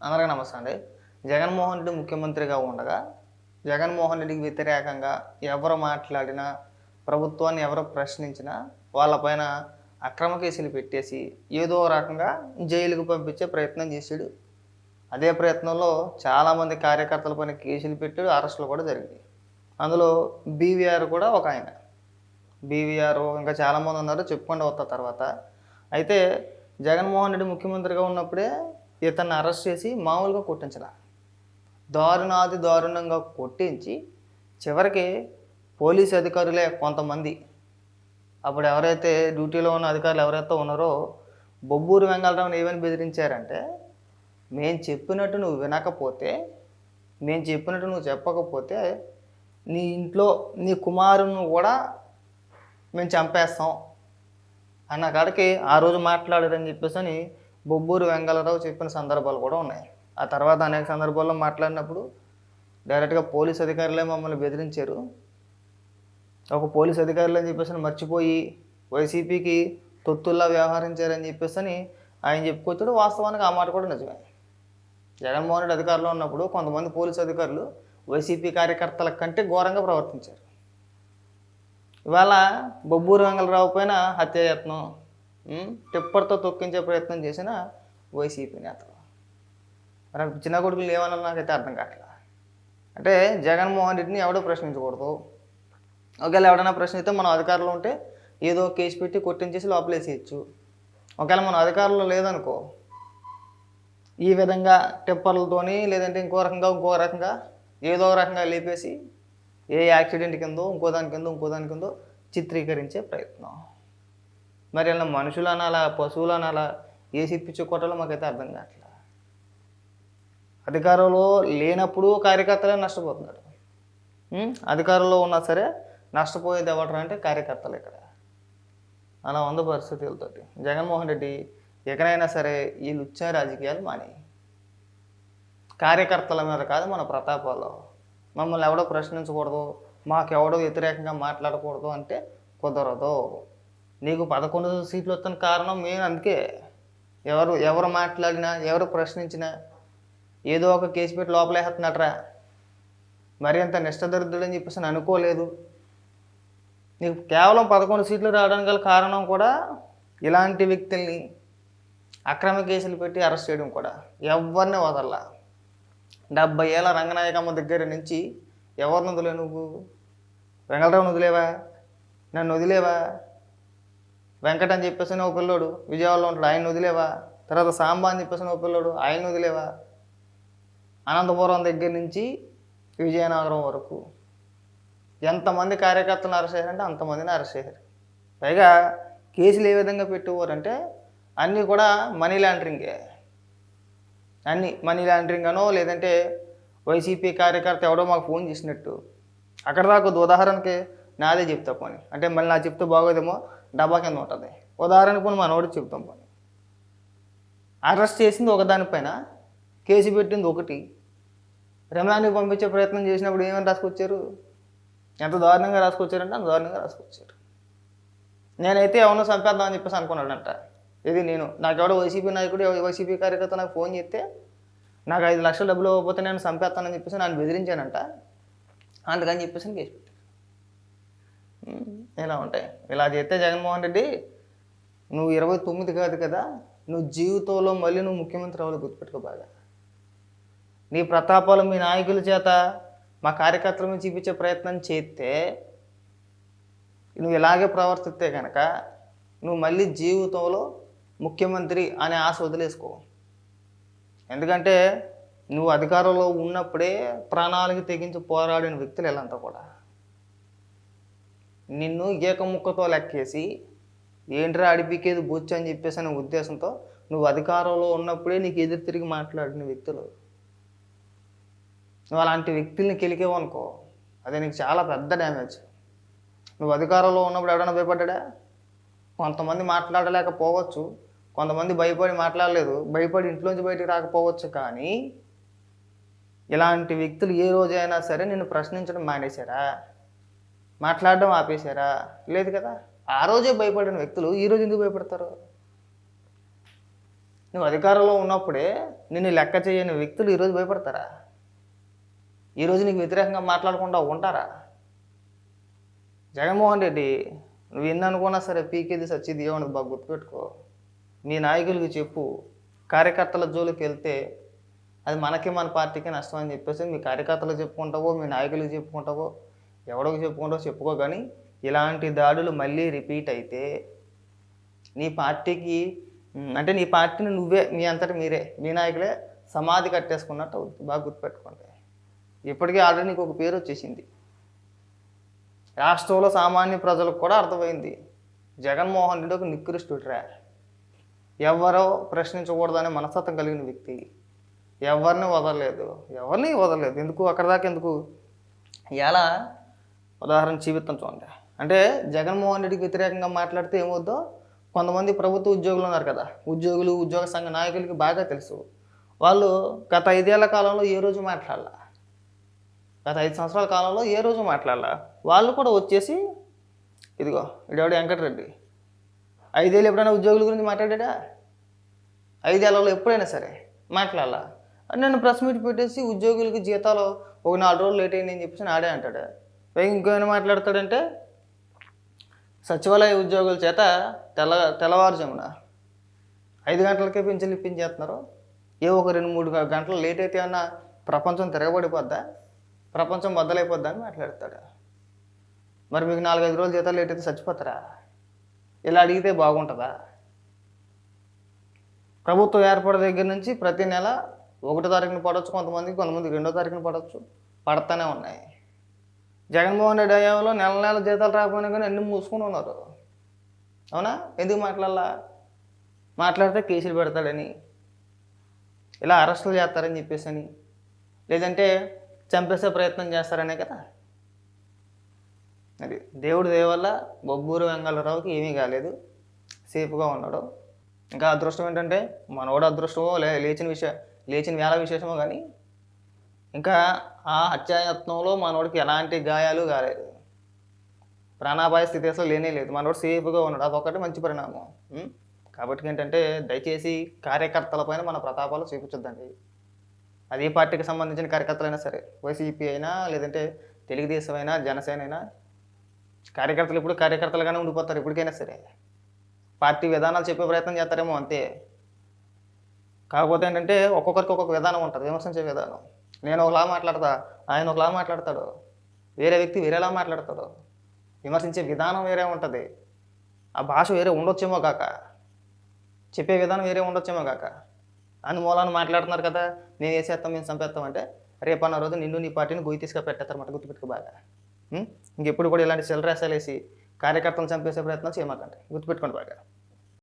అందరికీ నమస్తే అండి. జగన్మోహన్ రెడ్డి ముఖ్యమంత్రిగా ఉండగా జగన్మోహన్ రెడ్డికి వ్యతిరేకంగా ఎవరు మాట్లాడినా ప్రభుత్వాన్ని ఎవరు ప్రశ్నించినా వాళ్ళపైన అక్రమ కేసులు పెట్టేసి ఏదో రకంగా జైలుకు పంపించే ప్రయత్నం చేశాడు. అదే ప్రయత్నంలో చాలామంది కార్యకర్తల పైన కేసులు పెట్టాడు అరెస్టులు కూడా జరిగాయి అందులో బీవీఆర్ కూడా ఒక ఆయన. బీవీఆర్ ఇంకా చాలామంది ఉన్నారు చెప్పుకుంటూ వస్తా తర్వాత. అయితే జగన్మోహన్ రెడ్డి ముఖ్యమంత్రిగా ఉన్నప్పుడే ఇతన్ని అరెస్ట్ చేసి మామూలుగా కొట్టించాల. దారుణాది దారుణంగా కొట్టించి చివరికి పోలీస్ అధికారులే కొంతమంది. అప్పుడు ఎవరైతే డ్యూటీలో ఉన్న అధికారులు ఎవరైతే ఉన్నారో బొబ్బూరు వెంగళరావుని ఏమని బెదిరించారంటే మేము చెప్పినట్టు నువ్వు వినకపోతే నేను చెప్పినట్టు నువ్వు చెప్పకపోతే నీ ఇంట్లో నీ కుమారుని కూడా మేము చంపేస్తాం. అన్న కాడికి ఆ రోజు మాట్లాడారని చెప్పేసి అని బొబ్బూరు వెంగళరావు చెప్పిన సందర్భాలు కూడా ఉన్నాయి. ఆ తర్వాత అనేక సందర్భాల్లో మాట్లాడినప్పుడు డైరెక్ట్గా పోలీస్ అధికారులే మమ్మల్ని బెదిరించారు. ఒక పోలీస్ అధికారులు అని చెప్పేసి అని మర్చిపోయి వైసీపీకి తొత్తుల్లా వ్యవహరించారని చెప్పేసి అని ఆయన చెప్పుకొచ్చాడు. వాస్తవానికి ఆ మాట కూడా నిజమే. జగన్మోహన్ రెడ్డి అధికారంలో ఉన్నప్పుడు కొంతమంది పోలీసు అధికారులు వైసీపీ కార్యకర్తల కంటే ఘోరంగా ప్రవర్తించారు. ఇవాళ బొబ్బూరు వెంగళరావు పైన హత్యాయత్నం టిప్పర్తో తొక్కించే ప్రయత్నం చేసిన వైసీపీ నేతలు మరి చిన్న కొడుకులు ఏమన్నా నాకైతే అర్థం కావట్లేదు అంటే జగన్మోహన్ రెడ్డిని ఎవడో ప్రశ్నించకూడదు. ఒకవేళ ఎవడైనా ప్రశ్నిస్తే మనం అధికారంలో ఉంటే ఏదో కేసు పెట్టి కొట్టించేసి లోపలేసేయచ్చు ఒకవేళ మనం అధికారంలో లేదనుకో ఈ విధంగా టిప్పర్లతోని లేదంటే ఇంకో రకంగా ఇంకో రకంగా ఏదో ఒక రకంగా లేపేసి ఏ యాక్సిడెంట్ కిందో ఇంకో దాని కిందో ఇంకో దాని కిందో చిత్రీకరించే ప్రయత్నం. మరి ఇలా మనుషులు అనాలా పశువులు అనాలా ఏ సిప్పించే కొట్టాలో మాకైతే అర్థం కావట్లేదు అధికారంలో లేనప్పుడు కార్యకర్తలే నష్టపోతున్నారు. అధికారంలో ఉన్నా సరే నష్టపోయేది ఎవడరా అంటే కార్యకర్తలు ఇక్కడ. అలా ఉంది పరిస్థితులతోటి. జగన్మోహన్ రెడ్డి ఎక్కడైనా సరే ఈ లుచ్చా రాజకీయాలు మాని కార్యకర్తల మీద కాదు మన ప్రతాపాలు మమ్మల్ని ఎవడో ప్రశ్నించకూడదు మాకెవడో వ్యతిరేకంగా మాట్లాడకూడదు అంటే కుదరదు. నీకు పదకొండు సీట్లు వస్తున్న కారణం మేము అందుకే. ఎవరు ఎవరు మాట్లాడినా ఎవరు ప్రశ్నించినా ఏదో ఒక కేసు పెట్టి లోపలేస్తున్నాడరా మరి అంత నిష్టదరిద్రుడని చెప్పేసి నేను అనుకోలేదు. నీకు కేవలం పదకొండు సీట్లు రావడానికి గల కారణం కూడా ఇలాంటి వ్యక్తుల్ని అక్రమ కేసులు పెట్టి అరెస్ట్ చేయడం కూడా. ఎవరిని వదల్లా? డెబ్బై ఏళ్ళ రంగనాయకమ్మ దగ్గర నుంచి ఎవరిని వదిలే నువ్వు? వెంగళరావుని వదిలేవా? నన్ను వదిలేవా? వెంకట అని చెప్పేసి ఒక పిల్లోడు విజయవాడలో ఉంటాడు ఆయన వదిలేవా? తర్వాత సాంబా అని చెప్పేసి ఒక పిల్లోడు ఆయన వదిలేవా? అనంతపురం దగ్గర నుంచి విజయనగరం వరకు. ఎంతమంది కార్యకర్తలను అరెస్ట్ చేశారంటే అంతమందిని అరెస్ట్ పైగా కేసులు ఏ విధంగా పెట్టేవారంటే అన్నీ కూడా మనీ లాండరింగే. అన్నీ మనీ లాండరింగ్ అనో లేదంటే వైసీపీ కార్యకర్త ఎవడో మాకు ఫోన్ చేసినట్టు. అక్కడ దాకా ఉదాహరణకి నాదే చెప్తా పోనీ. అంటే మళ్ళీ నా చెప్తే బాగోదేమో. డబ్బా కింద ఉంటుంది. ఉదాహరణకు పోనీ మనోడు చెప్తాం పోనీ. అరెస్ట్ చేసింది ఒకదానిపైన కేసు పెట్టింది ఒకటి. రిమాండ్కి పంపించే ప్రయత్నం చేసినప్పుడు ఏమని రాసుకొచ్చారు? ఎంత దారుణంగా రాసుకొచ్చారంటే అంత దారుణంగా రాసుకొచ్చారు. నేనైతే ఎవరినో చంపేద్దామని చెప్పేసి అనుకున్నాడంట. ఇది నేను నాకెవడో వైసీపీ నాయకుడు వైసీపీ కార్యకర్త నాకు ఫోన్ చేస్తే నాకు ఐదు లక్షల డబ్బులు ఇవ్వకపోతే నేను చంపేస్తానని చెప్పేసి నన్ను బెదిరించానంట అందుకని చెప్పేసి కేసు పెట్టాను. ఇలా ఉంటాయి? ఇలా చేస్తే జగన్మోహన్ రెడ్డి నువ్వు ఇరవై తొమ్మిది కాదు కదా నువ్వు జీవితంలో మళ్ళీ నువ్వు ముఖ్యమంత్రి అవ్వాలి గుర్తుపెట్టుకో బాగా. నీ ప్రతాపాలు మీ నాయకుల చేత మా కార్యకర్తల మీద చూపించే ప్రయత్నం చేస్తే నువ్వు ఇలాగే ప్రవర్తిస్తే కనుక నువ్వు మళ్ళీ జీవితంలో ముఖ్యమంత్రి అనే ఆశ వదిలేసుకో. ఎందుకంటే నువ్వు అధికారంలో ఉన్నప్పుడే ప్రాణాలకి తెగించి పోరాడిన వ్యక్తులు వీళ్ళంతా కూడా. నిన్ను ఏకముక్కతో లెక్కేసి ఏంట్రా అడిపికేది బొచ్చు అని చెప్పేసి అనే ఉద్దేశంతో నువ్వు అధికారంలో ఉన్నప్పుడే నీకు ఎదురు తిరిగి మాట్లాడిన వ్యక్తులు. నువ్వు అలాంటి వ్యక్తుల్ని కెలికేవనుకో అది నీకు చాలా పెద్ద డ్యామేజ్. నువ్వు అధికారంలో ఉన్నప్పుడు ఎవడైనా భయపడ్డా కొంతమంది మాట్లాడలేకపోవచ్చు కొంతమంది భయపడి మాట్లాడలేదు భయపడి ఇంట్లోంచి బయటికి రాకపోవచ్చు కానీ ఇలాంటి వ్యక్తులు ఏ రోజైనా సరే నిన్ను ప్రశ్నించడం మానేశారా? మాట్లాడడం ఆపేశారా? లేదు కదా. ఆ రోజే భయపడిన వ్యక్తులు ఈ రోజు ఎందుకు భయపడతారు? నువ్వు అధికారంలో ఉన్నప్పుడే నిన్ను లెక్క చేయని వ్యక్తులు ఈరోజు భయపడతారా? ఈరోజు నీకు వ్యతిరేకంగా మాట్లాడకుండా ఉంటారా? జగన్మోహన్ రెడ్డి నువ్వు ఎన్ని అనుకున్నా సరే పీకేది సచ్చిది ఏమన్నది బాగా గుర్తుపెట్టుకో. మీ నాయకులకి చెప్పు కార్యకర్తల జోలికి వెళ్తే అది మనకి మన పార్టీకి నష్టం అని చెప్పేసి మీ కార్యకర్తలకు చెప్పుకుంటావో మీ నాయకులకు చెప్పుకుంటావో ఎవడో చెప్పుకుంటో చెప్పుకో కానీ ఇలాంటి దాడులు మళ్ళీ రిపీట్ అయితే నీ పార్టీకి అంటే నీ పార్టీని నువ్వే మీ అంతటి మీరే మీ నాయకులే సమాధి కట్టేసుకున్నట్టు అవుతుంది. బాగా గుర్తుపెట్టుకోండి. ఇప్పటికీ ఆల్రెడీ నీకు ఒక పేరు వచ్చేసింది. రాష్ట్రంలో సామాన్య ప్రజలకు కూడా అర్థమైంది. జగన్మోహన్ రెడ్డి ఒక నికృష్టుడ్రా ఎవరో ప్రశ్నించకూడదనే మనస్తత్వం కలిగిన వ్యక్తి. ఎవరిని వదలలేదు. ఎవరిని వదలలేదు? ఎందుకు? అక్కడ దాకా ఎందుకు? ఎలా? ఉదాహరణ చూపిస్తాం చూడండి. అంటే జగన్మోహన్ రెడ్డికి వ్యతిరేకంగా మాట్లాడితే ఏమవుద్దో? కొంతమంది ప్రభుత్వ ఉద్యోగులు ఉన్నారు కదా. ఉద్యోగులు ఉద్యోగ సంఘ నాయకులకి బాగా తెలుసు. వాళ్ళు గత ఐదేళ్ళ కాలంలో ఏ రోజు మాట్లాడాల? గత ఐదు సంవత్సరాల కాలంలో ఏ రోజు మాట్లాడాల? వాళ్ళు కూడా వచ్చేసి ఇదిగో ఇడేవాడు? వెంకటరెడ్డి. ఐదేళ్ళు ఎప్పుడైనా ఉద్యోగుల గురించి మాట్లాడా ఐదేళ్ళలో ఎప్పుడైనా సరే మాట్లాడాలా? నన్ను ప్రెస్ మీట్ పెట్టేసి ఉద్యోగులకి జీతాలు ఒక నాలుగు రోజులు లేట్ అయింది అని చెప్పేసి ఆడే అంటాడు. పైగా ఇంకేమైనా మాట్లాడతాడంటే సచివాలయ ఉద్యోగుల చేత తెల్ల తెల్లవారుజామున ఐదు గంటలకే పెంచులు ఇప్పించేస్తున్నారు ఏ ఒక రెండు మూడు గంటలు లేట్ అయితే అన్న ప్రపంచం తిరగబడిపోద్దా? ప్రపంచం బద్దలైపోద్దా అని మాట్లాడతాడు. మరి మీకు నాలుగైదు రోజులు జీతాలు లేట్ అయితే చచ్చిపోతారా? ఇలా అడిగితే బాగుంటుందా? ప్రభుత్వం ఏర్పడే దగ్గర నుంచి ప్రతి నెల ఒకటో తారీఖున పడవచ్చు కొంతమందికి కొంతమంది రెండో తారీఖున పడవచ్చు పడతానే ఉన్నాయి. జగన్మోహన్ రెడ్డి హయాంలో నెల నెల జీతాలు రాకపోయినా కానీ అన్ని మూసుకొని ఉన్నారు. అవునా? ఎందుకు మాట్లాడాలా? మాట్లాడితే కేసులు పెడతాడని. ఇలా అరెస్టులు చేస్తారని చెప్పేసి అని లేదంటే చంపేసే ప్రయత్నం చేస్తారనే కదా. అది దేవుడి దేవల్ల బొబ్బూరు వెంగళరావుకి ఏమీ కాలేదు. సేఫ్గా ఉన్నాడు. ఇంకా అదృష్టం ఏంటంటే మనోడు అదృష్టమో లే లేచిన విషయ లేచిన వేళ విశేషమో కానీ ఇంకా ఆ హత్యాయత్నంలో మనోడికి ఎలాంటి గాయాలు కాలేదు. ప్రాణాపాయ స్థితి అసలు లేనే లేదు. మనోడు సేఫ్గా ఉన్నాడు. అదొకటి మంచి పరిణామం. కాబట్టి ఏంటంటే దయచేసి కార్యకర్తలపైన మన ప్రతాపాలు చూపించొద్దండి. అది ఏ పార్టీకి సంబంధించిన కార్యకర్తలైనా సరే వైసీపీ అయినా లేదంటే తెలుగుదేశం అయినా జనసేన అయినా కార్యకర్తలు ఇప్పుడు కార్యకర్తలుగానే ఉండిపోతారు ఇప్పటికైనా సరే. పార్టీ విధానాలు చెప్పే ప్రయత్నం చేస్తారేమో అంతే. కాకపోతే ఏంటంటే ఒక్కొక్కరికి ఒక్కొక్క విధానం ఉంటుంది విమర్శించే విధానం. నేను ఒకలా మాట్లాడతా ఆయన ఒకలా మాట్లాడతాడు. వేరే వ్యక్తి వేరేలా మాట్లాడతాడు. విమర్శించే విధానం వేరే ఉంటుంది. ఆ భాష వేరే ఉండొచ్చేమో కాక. చెప్పే విధానం వేరే ఉండొచ్చేమో కాక. అని మూలాన్ని మాట్లాడుతున్నారు కదా నేను వేసేస్తాం మేము చంపేస్తాం అంటే రేపన్న రోజు నిన్ను నీ పార్టీని గుయ్యి తీసుకు పెట్టేస్తారన్నమాట గుర్తుపెట్టుకు బాగా. ఇంకెప్పుడు కూడా ఇలాంటి సెల్ వేసి కార్యకర్తలను చంపేసే ప్రయత్నం చేయమాకండి. గుర్తుపెట్టుకోండి బాగా.